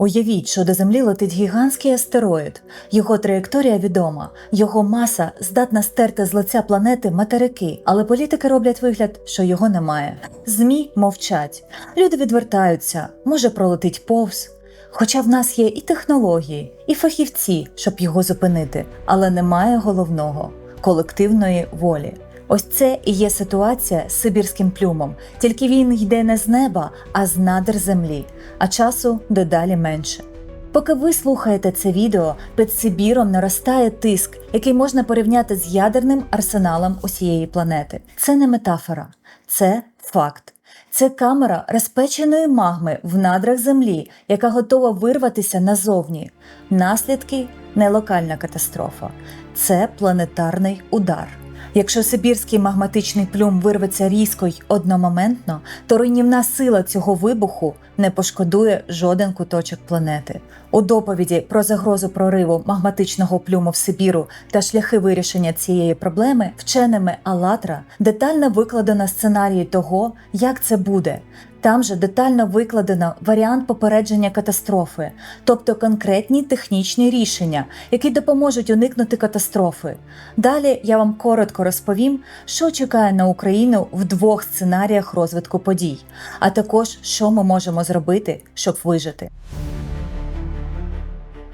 Уявіть, що до землі летить гігантський астероїд. Його траєкторія відома, його маса здатна стерти з лиця планети материки, але політики роблять вигляд, що його немає. ЗМІ мовчать, люди відвертаються, може пролетить повз. Хоча в нас є і технології, і фахівці, щоб його зупинити, але немає головного колективної волі. Ось це і є ситуація з Сибірським плюмом, тільки він йде не з неба, а з надр землі, а часу дедалі менше. Поки ви слухаєте це відео, під Сибіром наростає тиск, який можна порівняти з ядерним арсеналом усієї планети. Це не метафора, це факт. Це камера розпеченої магми в надрах землі, яка готова вирватися назовні. Наслідки не локальна катастрофа, це планетарний удар. Якщо Сибірський магматичний плюм вирветься різко й одномоментно, то руйнівна сила цього вибуху не пошкодує жоден куточок планети. У доповіді про загрозу прориву магматичного плюму в Сибіру та шляхи вирішення цієї проблеми вченими Алатра детально викладено сценарії того, як це буде. Там же детально викладено варіант попередження катастрофи, тобто конкретні технічні рішення, які допоможуть уникнути катастрофи. Далі я вам коротко розповім, що чекає на Україну в двох сценаріях розвитку подій, а також що ми можемо зробити, щоб вижити.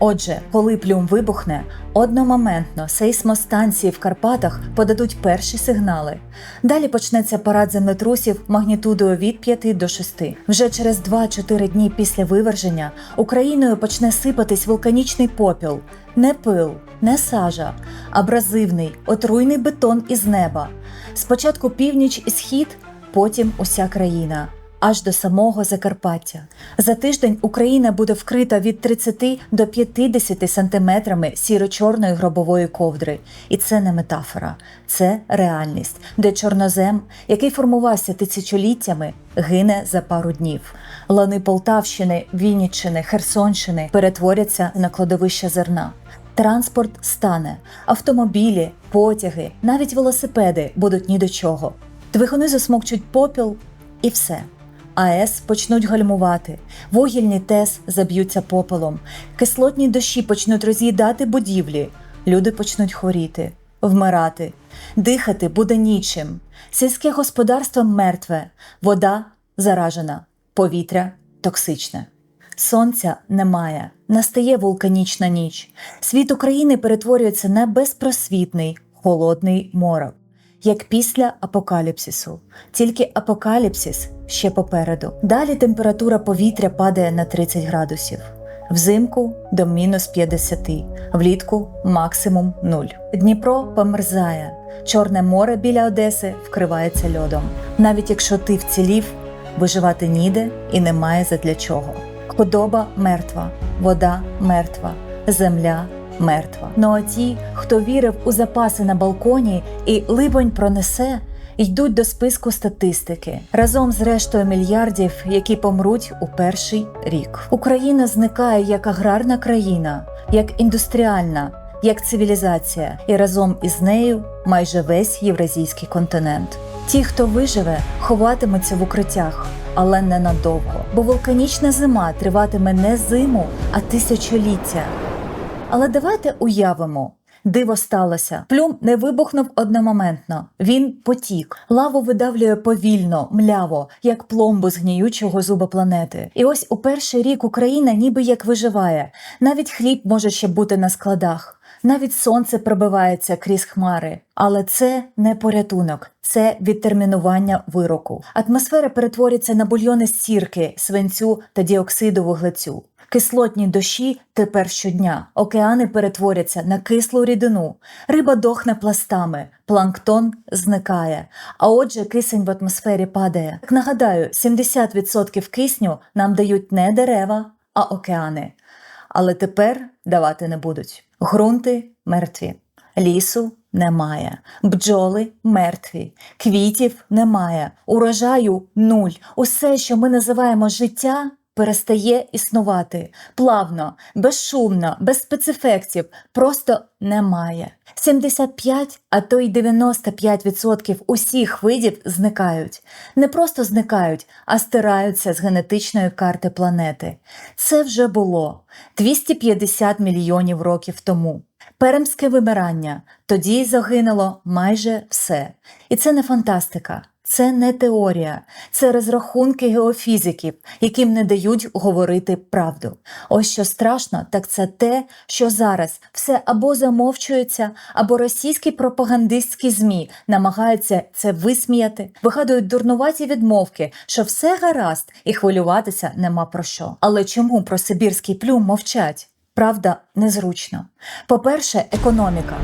Отже, коли плюм вибухне, одномоментно сейсмостанції в Карпатах подадуть перші сигнали. Далі почнеться парад землетрусів магнітудою від 5 до 6. Вже через 2-4 дні після виверження Україною почне сипатись вулканічний попіл, не пил, не сажа, абразивний, отруйний бетон із неба. Спочатку північ і схід, потім уся країна аж до самого Закарпаття. За тиждень Україна буде вкрита від 30 до 50 сантиметрами сіро-чорної гробової ковдри. І це не метафора, це реальність, де чорнозем, який формувався тисячоліттями, гине за пару днів. Лани Полтавщини, Вінниччини, Херсонщини перетворяться на кладовище зерна. Транспорт стане, автомобілі, потяги, навіть велосипеди будуть ні до чого. Двигуни засмокчуть попіл і все. АЕС почнуть гальмувати, вугільні ТЕС заб'ються попелом, кислотні дощі почнуть роз'їдати будівлі, люди почнуть хворіти, вмирати, дихати буде нічим. Сільське господарство мертве, вода заражена, повітря токсичне. Сонця немає, настає вулканічна ніч. Світ України перетворюється на безпросвітний, холодний морок як після апокаліпсису. Тільки апокаліпсис ще попереду. Далі температура повітря падає на 30 градусів. Взимку до мінус 50, влітку максимум 0. Дніпро померзає, Чорне море біля Одеси вкривається льодом. Навіть якщо ти вцілів, виживати ніде і немає задля чого. Худоба мертва, вода мертва, земля мертва. Ну а ті, хто вірив у запаси на балконі і либонь пронесе, йдуть до списку статистики разом з рештою мільярдів, які помруть у перший рік. Україна зникає як аграрна країна, як індустріальна. Як цивілізація, і разом із нею майже весь євразійський континент. Ті, хто виживе, ховатимуться в укриттях, але не надовго, бо вулканічна зима триватиме не зиму, а тисячоліття. Але давайте уявимо. Диво сталося. Плюм не вибухнув одномоментно. Він потік. Лаву видавлює повільно, мляво, як пломбу з гніючого зуба планети. І ось у перший рік Україна ніби як виживає. Навіть хліб може ще бути на складах. Навіть сонце пробивається крізь хмари. Але це не порятунок, це відтермінування вироку. Атмосфера перетворюється на бульйони з сірки, свинцю та діоксиду вуглецю. Кислотні дощі тепер щодня. Океани перетворяться на кислу рідину, риба дохне пластами, планктон зникає. А отже, кисень в атмосфері падає. Так нагадаю, 70% кисню нам дають не дерева, а океани. Але тепер давати не будуть. Грунти мертві, лісу немає, бджоли мертві, квітів немає, урожаю нуль. Усе, що ми називаємо життя перестає існувати плавно, безшумно, без спецефектів, просто немає. 75, а то й 95% усіх видів зникають. Не просто зникають, а стираються з генетичної карти планети. Це вже було 250 мільйонів років тому. Пермське вимирання тоді загинуло майже все. І це не фантастика. Це не теорія, це розрахунки геофізиків, яким не дають говорити правду. Ось що страшно, так це те, що зараз все або замовчується, або російські пропагандистські змі намагаються це висміяти, вигадують дурнуваті відмовки, що все гаразд і хвилюватися нема про що. Але чому про Сибірський плюм мовчать? Правда, незручно. По-перше, економіка.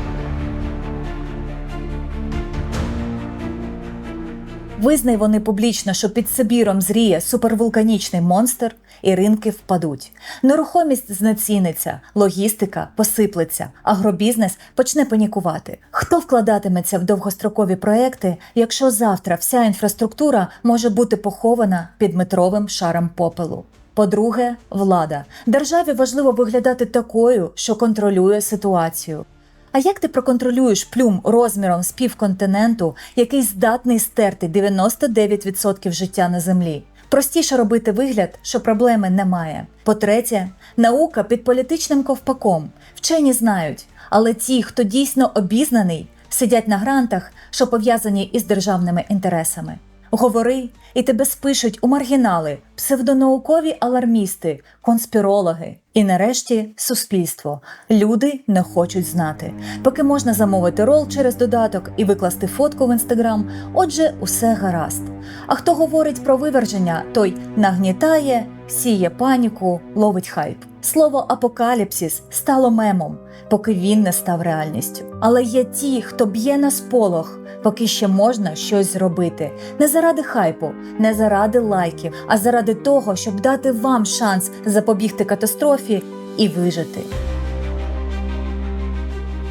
Визнай вони публічно, що під Сибіром зріє супервулканічний монстр, і ринки впадуть. Нерухомість знеціниться, логістика посиплеться, агробізнес почне панікувати. Хто вкладатиметься в довгострокові проекти, якщо завтра вся інфраструктура може бути похована під метровим шаром попелу? По-друге, влада. Державі важливо виглядати такою, що контролює ситуацію. А як ти проконтролюєш плюм розміром з півконтиненту, який здатний стерти 99% життя на землі? Простіше робити вигляд, що проблеми немає. По-третє, наука під політичним ковпаком. Вчені знають, але ті, хто дійсно обізнаний, сидять на грантах, що пов'язані із державними інтересами. Говори, і тебе спишуть у маргінали, псевдонаукові алармісти, конспірологи. І нарешті суспільство. Люди не хочуть знати. Поки можна замовити рол через додаток і викласти фотку в інстаграм, отже, усе гаразд. А хто говорить про виверження, той нагнітає, сіє паніку, ловить хайп. Слово апокаліпсис стало мемом, поки він не став реальністю. Але є ті, хто б'є на сполох, поки ще можна щось зробити. Не заради хайпу, не заради лайків, а заради того, щоб дати вам шанс запобігти катастрофі і вижити.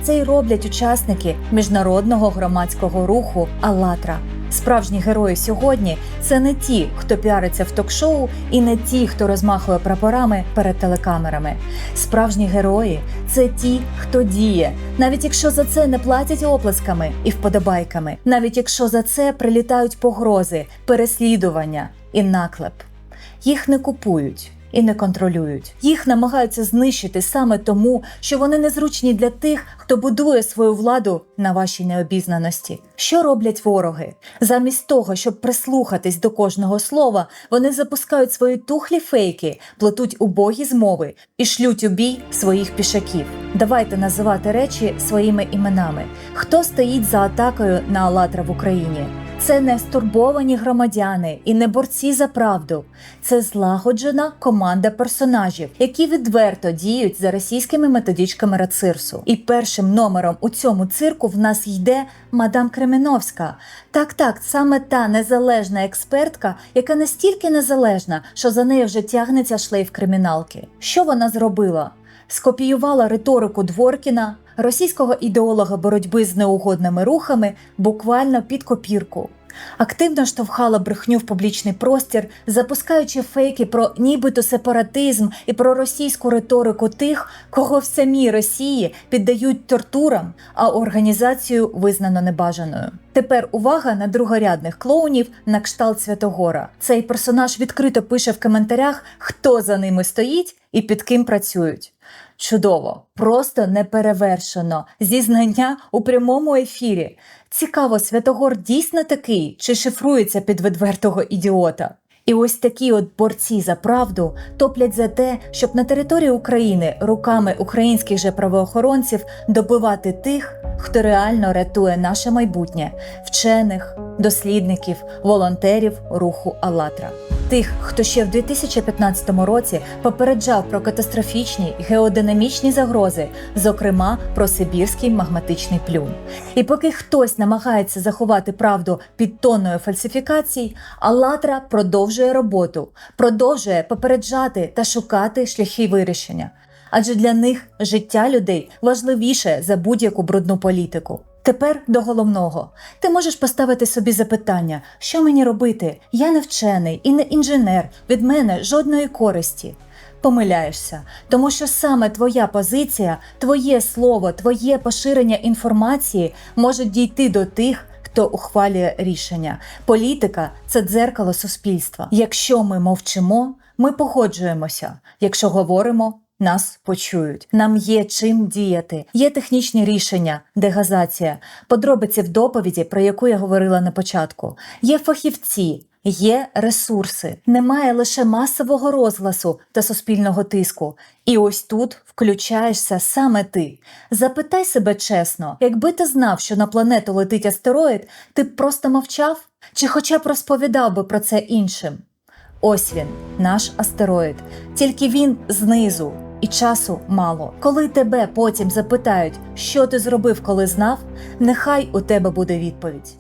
Це й роблять учасники міжнародного громадського руху «АЛЛАТРА». Справжні герої сьогодні це не ті, хто піариться в ток-шоу, і не ті, хто розмахує прапорами перед телекамерами. Справжні герої це ті, хто діє, навіть якщо за це не платять оплесками і вподобайками, навіть якщо за це прилітають погрози, переслідування і наклеп. Їх не купують і не контролюють. Їх намагаються знищити саме тому, що вони незручні для тих, хто будує свою владу на вашій необізнаності. Що роблять вороги? Замість того, щоб прислухатись до кожного слова, вони запускають свої тухлі фейки, плетуть убогі змови і шлють у бій своїх пішаків. Давайте називати речі своїми іменами. Хто стоїть за атакою на Алатра в Україні? Це не стурбовані громадяни і не борці за правду. Це злагоджена команда персонажів, які відверто діють за російськими методичками Рацирсу. І першим номером у цьому цирку в нас йде мадам Кременовська. Так, так, саме та незалежна експертка, яка настільки незалежна, що за нею вже тягнеться шлейф криміналки. Що вона зробила? Скопіювала риторику Дворкіна, російського ідеолога боротьби з неугодними рухами, буквально під копірку. Активно штовхала брехню в публічний простір, запускаючи фейки про нібито сепаратизм і про російську риторику тих, кого в самій Росії піддають тортурам, а організацію визнано небажаною. Тепер увага на другорядних клоунів на кшталт Святогора. Цей персонаж відкрито пише в коментарях, хто за ними стоїть і під ким працюють. Чудово, просто неперевершено. Зізнання у прямому ефірі. Цікаво, Святогор дійсно такий чи шифрується під відвертого ідіота? І ось такі от борці за правду топлять за те, щоб на території України руками українських же правоохоронців добивати тих, хто реально рятує наше майбутнє вчених, дослідників, волонтерів руху «АЛЛАТРА». Тих, хто ще в 2015 році попереджав про катастрофічні геодинамічні загрози, зокрема про Сибірський магматичний плюм. І поки хтось намагається заховати правду під тонною фальсифікацій, «АЛЛАТРА» продовжує роботу, продовжує попереджати та шукати шляхи вирішення. Адже для них життя людей важливіше за будь-яку брудну політику. Тепер до головного. Ти можеш поставити собі запитання, що мені робити? Я не вчений і не інженер, від мене жодної користі. Помиляєшся, тому що саме твоя позиція, твоє слово, твоє поширення інформації можуть дійти до тих, хто ухвалює рішення. Політика це дзеркало суспільства. Якщо ми мовчимо, ми погоджуємося. Якщо говоримо, нас почують. Нам є чим діяти. Є технічні рішення, дегазація, подробиці в доповіді, про яку я говорила на початку. Є фахівці. Є ресурси, немає лише масового розгласу та суспільного тиску. І ось тут включаєшся саме ти. Запитай себе чесно, якби ти знав, що на планету летить астероїд, ти б просто мовчав? Чи хоча б розповідав би про це іншим? Ось він, наш астероїд. Тільки він знизу, і часу мало. Коли тебе потім запитають, що ти зробив, коли знав, нехай у тебе буде відповідь.